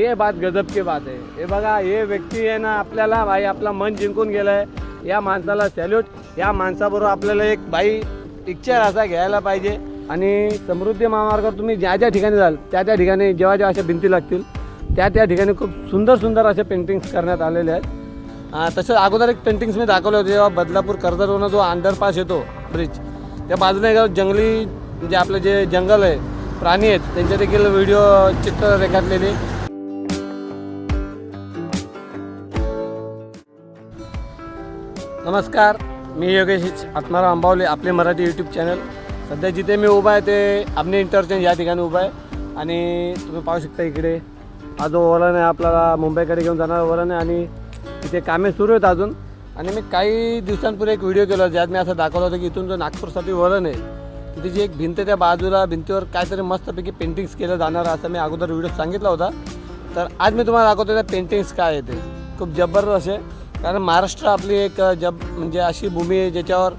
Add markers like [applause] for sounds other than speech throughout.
ये बात गजब की बात आहे हे बघा हे व्यक्ती आहे ना आपल्याला भाई आपला मन जिंकून गेलाय. या माणसाला सॅल्यूट या माणसाबरोबर आपल्याला एक बाई पिक्चर असा घ्यायला पाहिजे. आणि समृद्धी महामार्गावर तुम्ही ज्या ज्या ठिकाणी जाल त्या त्या ठिकाणी जेव्हा जेव्हा अशा भिंती लागतील त्या त्या ठिकाणी खूप सुंदर सुंदर असे पेंटिंग्स करण्यात आलेले आहेत. तसंच अगोदर एक पेंटिंग्स मी दाखवले होते जेव्हा बदलापूर कर्जतवरून जो अंडरपास येतो ब्रिज त्या बाजूने एक जंगली जे आपलं जे जंगल आहे प्राणी आहेत त्यांचे देखील व्हिडिओ चित्र रेखाटलेली नमस्कार मी योगेश आत्माराम अंबावले आपले मराठी यूट्यूब चॅनल सध्या जिथे मी उभा आहे ते आमने इंटरचेंज या ठिकाणी उभा आहे. आणि तुम्ही पाहू शकता इकडे हा जो ओलन आहे आपल्याला मुंबईकडे घेऊन जाणारा ओलन आहे आणि तिथे कामे सुरू आहेत अजून. आणि मी काही दिवसांपूर्वी एक व्हिडिओ केला ज्यात मी असं दाखवलं होतं की इथून जो नागपूरसाठी ओलन आहे तिथे जी एक भिंत आहे त्या बाजूला भिंतीवर काहीतरी मस्तपैकी पेंटिंग्स केलं जाणार असं मी अगोदर व्हिडिओ सांगितला होता. तर आज मी तुम्हाला दाखवतो त्या पेंटिंग्स काय आहे ते. खूप जबरदस्त असे कारण महाराष्ट्र आपली एक जब म्हणजे अशी भूमी आहे ज्याच्यावर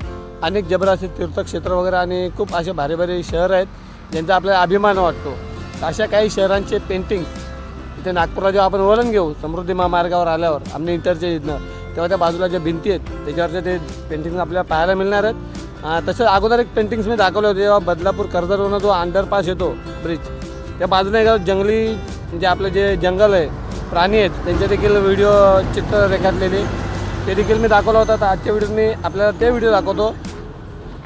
अनेक जबर असे तीर्थक्षेत्र वगैरे आणि खूप असे भारी भारी शहर आहेत ज्यांचा आपल्याला अभिमान वाटतो. अशा काही शहरांचे पेंटिंग इथे नागपूरला जेव्हा आपण वळण घेऊ समृद्धी महामार्गावर आल्यावर आमने इंटरचे इथनं तेव्हा त्या बाजूला ज्या भिंती आहेत त्याच्यावरचे ते पेंटिंग्स आपल्याला पाहायला मिळणार आहेत. तसंच अगोदर एक पेंटिंग्स मी दाखवले होते जेव्हा बदलापूर कर्जरवरून जो अंडरपास येतो ब्रिज त्या बाजूला एक जंगली म्हणजे आपलं जे जंगल आहे प्राणी आहेत. त्यांचे देखील व्हिडिओ चित्र रेखाटलेले ते देखील मी दाखवला होता. तर आजच्या व्हिडिओत मी आपल्याला ते व्हिडिओ दाखवतो.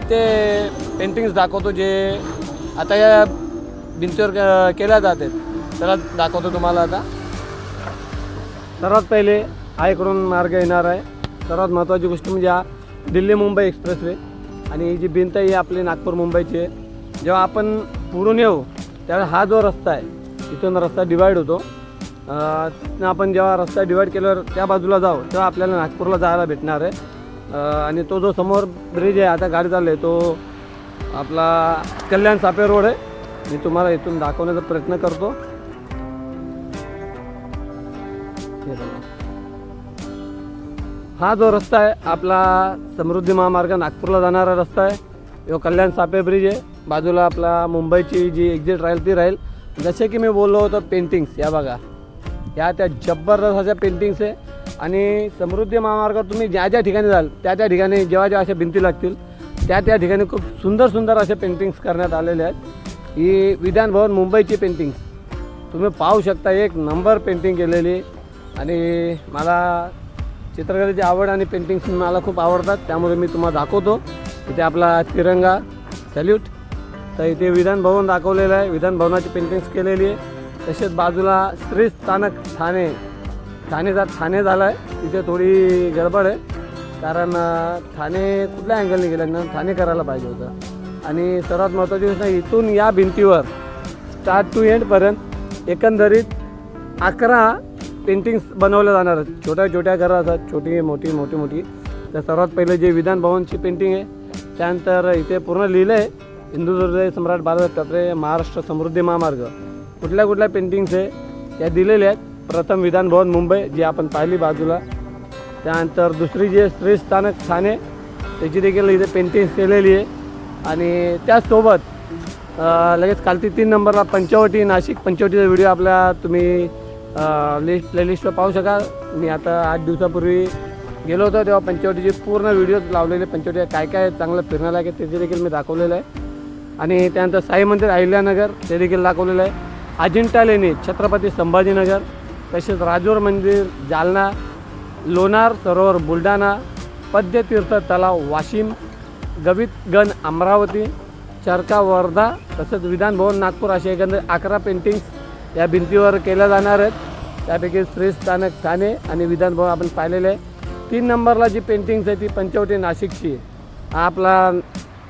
ते पेंटिंग्स दाखवतो जे आता या भिंतीवर केल्या जात आहेत. त्याला दाखवतो तुम्हाला आता. सर्वात पहिले हा इकडून मार्ग येणार आहे. सर्वात महत्त्वाची गोष्ट म्हणजे हा दिल्ली मुंबई एक्सप्रेसवे आणि ही जी भिंत आहे ही आपली नागपूर मुंबईची आहे. जेव्हा आपण पुढून येऊ त्यावेळेस हा जो रस्ता आहे तिथून रस्ता डिवाईड होतो. तिथनं आपण जेव्हा रस्ता डिवाईड केल्यावर त्या बाजूला जाऊ तेव्हा आपल्याला नागपूरला जायला भेटणार आहे. आणि तो जो समोर ब्रिज आहे आता गाडी चालली आहे तो आपला कल्याण सापे रोड आहे. मी तुम्हाला इथून दाखवण्याचा प्रयत्न करतो. हा जो रस्ता आहे आपला समृद्धी महामार्ग नागपूरला जाणारा रस्ता आहे. यो कल्याण सापे ब्रिज आहे. बाजूला आपला मुंबईची जी एक्झिट राहील ती राहील जसे की मी बोललो होतो पेंटिंग्स या बघा. या त्या जबरदस्त अशा पेंटिंग्स आहे. आणि समृद्धी महामार्गावर तुम्ही ज्या ज्या ठिकाणी जाल त्या त्या ठिकाणी जेव्हा जेव्हा अशा भिंती लागतील त्या त्या ठिकाणी खूप सुंदर सुंदर असे पेंटिंग्स करण्यात आलेले आहेत. ही विधानभवन मुंबईची पेंटिंग्स तुम्ही पाहू शकता एक नंबर पेंटिंग केलेली. आणि मला चित्रकलेची आवड आणि पेंटिंग्स मला खूप आवडतात त्यामुळे मी तुम्हाला दाखवतो. इथे आपला तिरंगा सॅल्यूट तर इथे विधानभवन दाखवलेलं आहे. विधानभवनाची पेंटिंग्स केलेली आहे. तसेच बाजूला श्री स्थानक ठाणे. ठाणेचा ठाणे झालं आहे तिथे थोडी गडबड आहे. कारण ठाणे कुठल्या अँगलने गेलं? ना ठाणे करायला पाहिजे होतं. आणि सर्वात महत्त्वाची गोष्ट इथून या भिंतीवर स्टार्ट टू एंडपर्यंत एकंदरीत अकरा पेंटिंग्स बनवल्या जाणार आहेत. छोट्या छोट्या घरं असतात. छोटी मोठी मोठी मोठी. तर सर्वात पहिले जे विधान भवनची पेंटिंग आहे त्यानंतर इथे पूर्ण लिहिलं आहे हिंदुदुर्ग सम्राट बाळासाहेब ठाकरे महाराष्ट्र समृद्धी महामार्ग. कुठल्या कुठल्या पेंटिंग्स आहे त्या दिलेल्या आहेत. प्रथम विधान भवन मुंबई जी आपण पाहिली बाजूला. त्यानंतर दुसरी जी स्त्री स्थानक ठाणे त्याची देखील इथे पेंटिंग्स केलेली आहे. आणि त्याचसोबत लगेच कालती तीन नंबरला पंचवटी नाशिक पंचवटीचा व्हिडिओ आपला तुम्ही लिस्ट प्लेलिस्टवर पाहू शकाल. मी आता आठ दिवसापूर्वी गेलो होतो तेव्हा पंचवटीचे पूर्ण व्हिडिओ लावलेले. पंचवटी काय काय चांगलं फिरण्यालायक आहे त्याचे देखील मी दाखवलेलं आहे. आणि त्यानंतर साई मंदिर अहिल्यानगर ते देखील दाखवलेलं आहे. अजिंठा लेणी छत्रपती संभाजीनगर तसेच राजूर मंदिर जालना लोणार सरोवर बुलढाणा पद्यतीर्थ तलाव वाशिम गवितगण अमरावती चरका वर्धा तसंच विधानभवन नागपूर असे एकंदर अकरा पेंटिंग्स या भिंतीवर केल्या जाणार आहेत. त्यापैकी श्री स्थानक ठाणे आणि विधानभवन आपण पाहिलेलं आहे. तीन नंबरला जी पेंटिंग्स आहे ती पंचवटी नाशिकची आपला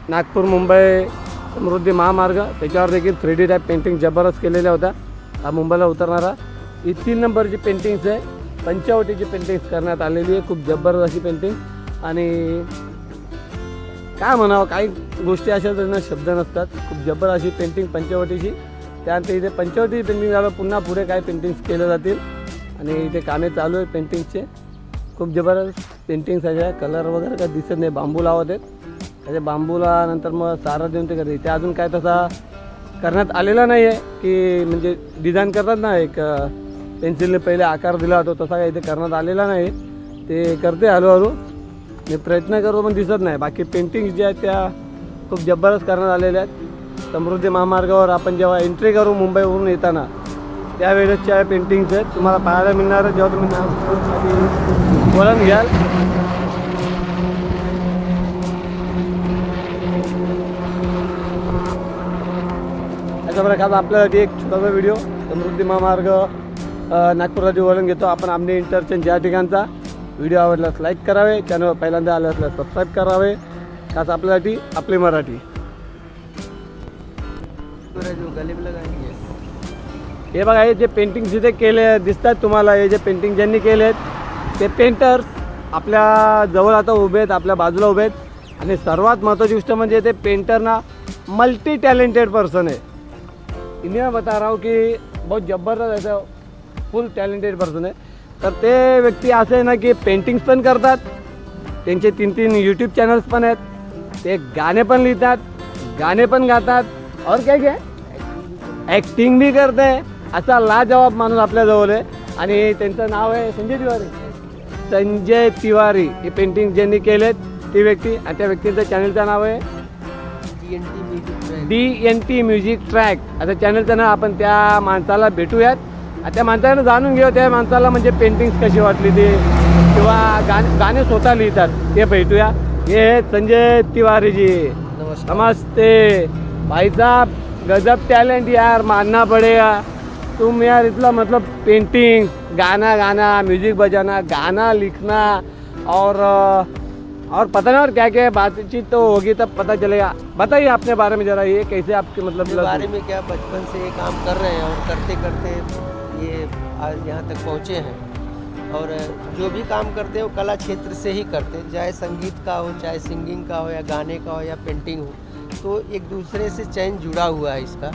नागपूर मुंबई समृद्धी महामार्ग त्याच्यावर देखील थ्री डी टाईप पेंटिंग जबरदस्त केलेल्या होत्या. हा मुंबईला उतरणारा. ही तीन नंबरची पेंटिंग्स आहे. पंचवटीची पेंटिंग्स करण्यात आलेली आहे. खूप जबरदस्त अशी पेंटिंग आणि काय म्हणावं काही गोष्टी अशा त्यांना शब्द नसतात. खूप जबर अशी पेंटिंग पंचवटीची. त्यानंतर इथे पंचवटी पेंटिंग झालं. पुन्हा पुढे काय पेंटिंग्स केल्या जातील? आणि इथे कामे चालू आहे पेंटिंगचे खूप जबरदस्त पेंटिंग्स अशा कलर वगैरे काय दिसत नाही. बांबू लावत आहेत. त्याच्या बांबूला नंतर मग सारा देऊन ते करते. ते अजून काय तसा करण्यात आलेला नाही आहे की म्हणजे डिझाईन करतात ना एक पेन्सिलने पहिले आकार दिला होता तसा काही इथे करण्यात आलेला नाही. ते करते हळूहळू. मी प्रयत्न करतो पण दिसत नाही. बाकी पेंटिंग्स ज्या आहेत त्या खूप जबरदस्त करण्यात आलेल्या आहेत. समृद्धी महामार्गावर आपण जेव्हा एंट्री करू मुंबईवरून येताना त्यावेळेसच्या पेंटिंग्स आहेत तुम्हाला पाहायला मिळणार जेव्हा तुम्ही नागपूरसाठी वळण घ्याल अशा खास आपल्यासाठी एक छोटासा व्हिडिओ समृद्धी महामार्ग नागपूरसाठी वळण घेतो आपण आमने इंटरचेंज या ठिकाणचा व्हिडिओ आवडल्यास लाईक करावे चॅनल पहिल्यांदा आले असल्यास सबस्क्राईब करावे. खास आपल्यासाठी आपली मराठी. हे बघा हे जे पेंटिंग जिथे केले दिसतात तुम्हाला हे जे पेंटिंग ज्यांनी केले आहेत ते पेंटर्स आपल्या जवळ आता उभे आहेत आपल्या बाजूला उभे आहेत. आणि सर्वात महत्त्वाची गोष्ट म्हणजे ते पेंटरना मल्टी टॅलेंटेड पर्सन आहे. इन्हें मैं बता रहा हूँ कि बहुत जबरदस्त ऐसा फुल टॅलेंटेड पर्सन आहे तर ते व्यक्ती असे आहे ना की पेंटिंग्स पण करतात त्यांचे तीन तीन यूट्यूब चॅनल्स पण आहेत ते गाणे पण लिहितात गाणे पण गातात और काय काय? ॲक्टिंग बी करते असा लाजवाब माणूस आपल्याजवळ आहे आणि त्यांचं नाव आहे संजय तिवारी. संजय तिवारी हे पेंटिंग ज्यांनी केलेत ती व्यक्ती आणि त्या व्यक्तीचं चॅनलचं नाव आहे D N T music track आता चॅनलचं नाव आपण त्या माणसाला भेटूयात. त्या माणसाला जाणून घेऊ त्या माणसाला म्हणजे पेंटिंग्स कशी वाटली ती? किंवा गाणे गाणे स्वतः लिहितात ते भेटूया. हे आहेत संजय तिवारीजी. नमस्ते. भाई साहब गजब टैलेंट यार मानना पड़ेगा. तुम यार इतना मतलब पेंटिंग गाना गाना म्यूजिक बजाना गाना लिखना. और और पता नहीं और क्या क्या है, बातचीत तो होगी तब पता चलेगा। बताइए अपने बारे में जरा ये कैसे आपके मतलब बारे में क्या बचपन से ये काम कर रहे हैं और करते करते ये आज यहाँ तक पहुँचे हैं। और जो भी काम करते हैं वो कला क्षेत्र से ही करते हैं। चाहे संगीत का हो चाहे सिंगिंग का हो या गाने का हो या पेंटिंग हो तो एक दूसरे से चैन जुड़ा हुआ है इसका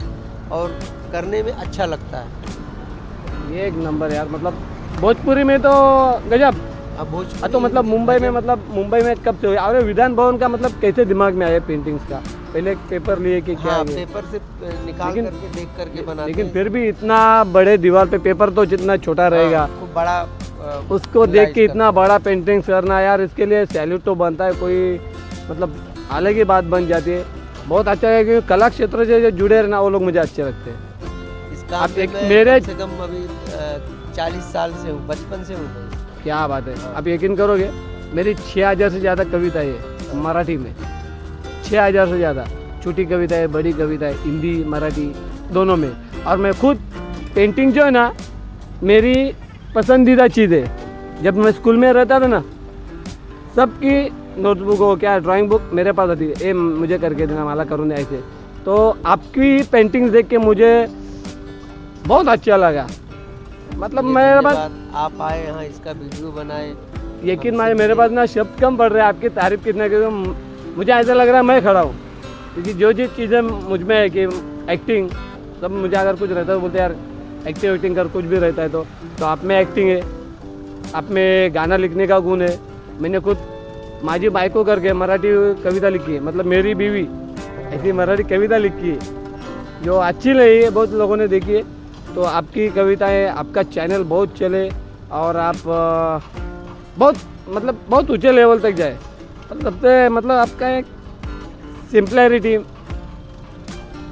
और करने में अच्छा लगता है। ये एक नंबर यार मतलब भोजपुरी में तो गजब। हाँ तो मतलब मुंबई में मतलब मुंबई में कब से हुई? और विधान भवन का मतलब कैसे दिमाग में आया पेंटिंग्स का? पहले पेपर लिए कि क्या हाँ पेपर से निकाल लेकिन- करके देख करके बनाते लेकिन फिर भी इतना बड़े दीवार पे पेपर तो जितना छोटा रहेगा। हाँ, खूब बड़ा उसको देख के इतना बड़ा पेंटिंग करना यार इसके लिए सैल्यूट तो बनता है कोई मतलब अलग ही बात बन जाती है। बहुत अच्छा है कि कला क्षेत्र से जो जुड़े रहना वो लोग मुझे अच्छे लगते हैं। आप एक मेरे- कम से कम अभी चालीस साल से हूँ बचपन से हूँ। क्या बात है। आप यकीन करोगे, मेरी छः हज़ार से ज़्यादा कविताएँ है मराठी में। छः हज़ार से ज़्यादा छोटी कविता है बड़ी कविता है हिंदी, मराठी, दोनों में। और मैं खुद पेंटिंग जो है ना, मेरी पसंदीदा चीज़ है। जब मैं स्कूल में रहता था ना, सबकी नोटबुक हो क्या ड्राइंग बुक मेरे पास आती है। ए, मुझे करके देना, माला करूँ ऐसे। तो आपकी पेंटिंग्स देख के मुझे बहुत अच्छा लगा। मतलब मेरे पास आप आए यहाँ इसका वीडियो बनाए यकीन माने मेरे पास ना शब्द कम पड़ रहे हैं आपकी तारीफ़ कितना क्योंकि मुझे ऐसा लग रहा है मैं खड़ा हूँ। क्योंकि जो जो चीज़ें मुझमें है कि एक्टिंग सब मुझे अगर कुछ रहता है तो बोलते यार एक्टिंग एक्टिंग कर कुछ भी रहता है तो। तो आप में एक्टिंग है आप में गाना लिखने का गुण है। मैंने खुद माझी बायको करके मराठी कविता लिखी है। मतलब मेरी बीवी ऐसी मराठी कविता लिखी है। जो अच्छी लगी है बहुत लोगों ने देखी है। तो आपकी कविताएँ आपका चैनल बहुत चले और आप बहुत मतलब बहुत ऊँचे लेवल तक जाए। सबसे मतलब आपका एक सिंपलैरिटी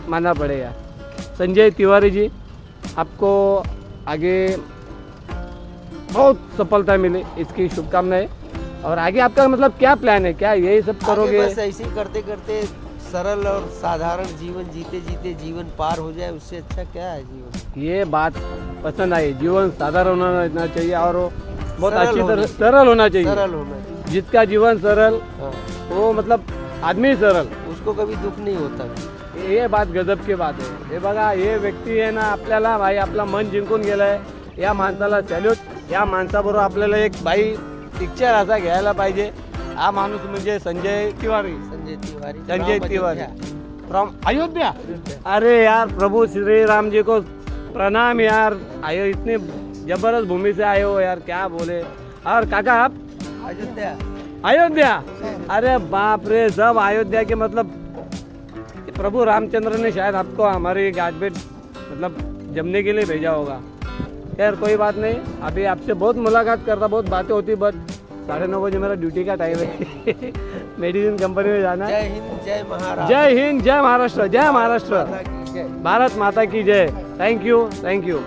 मानना पड़ेगा। संजय तिवारी जी आपको आगे बहुत सफलता मिले इसकी शुभकामनाएँ। और आगे आपका मतलब क्या प्लान है? क्या यही सब करोगे? बस ऐसे ही करते करते सरल और साधारण जीवन जीते जीते जीवन पार हो जाए उससे अच्छा क्या है जीवन? ये बात पसंद आई। जीवन साधारण होना चाहिए और बहुत अच्छी तरह सरल होना चाहिए। सरल होना चाहिए। जिसका जीवन सरल हाँ, वो मतलब आदमी सरल। उसको कभी दुख नहीं होता। हे बात गजब की बात आहे हे बघा हे व्यक्ती आहे ना आपल्याला भाई आपला मन जिंकून गेलाय. या माणसाला सॅल्यूट या माणसाबरोबर आपल्याला एक बाई पिक्चर असा घ्यायला पाहिजे. हा माणूस म्हणजे संजय तिवारी. तिवारी संजय तिवारी। फ्रॉम अयोध्या। अरे यार प्रभु श्री राम जी को प्रणाम यार। आयो इतने ज़बरदस्त भूमि से आए हो यार क्या बोले? और काका आप? अयोध्या। अयोध्या? अरे बाप रे सब अयोध्या के मतलब प्रभु रामचंद्र ने शायद आपको हमारी गाजबेट मतलब जमने के लिए भेजा होगा। खैर कोई बात नहीं। अभी आपसे बहुत मुलाकात करता बहुत बातें होती बट साढ़े नौ बजे मेरा ड्यूटी का टाइम है। [laughs] मेडिसिन कंपनी में जाना है। जय हिंद जय महाराष्ट्र। जय हिंद जय महाराष्ट्र जय महाराष्ट्र। भारत माता की जय। Thank you thank you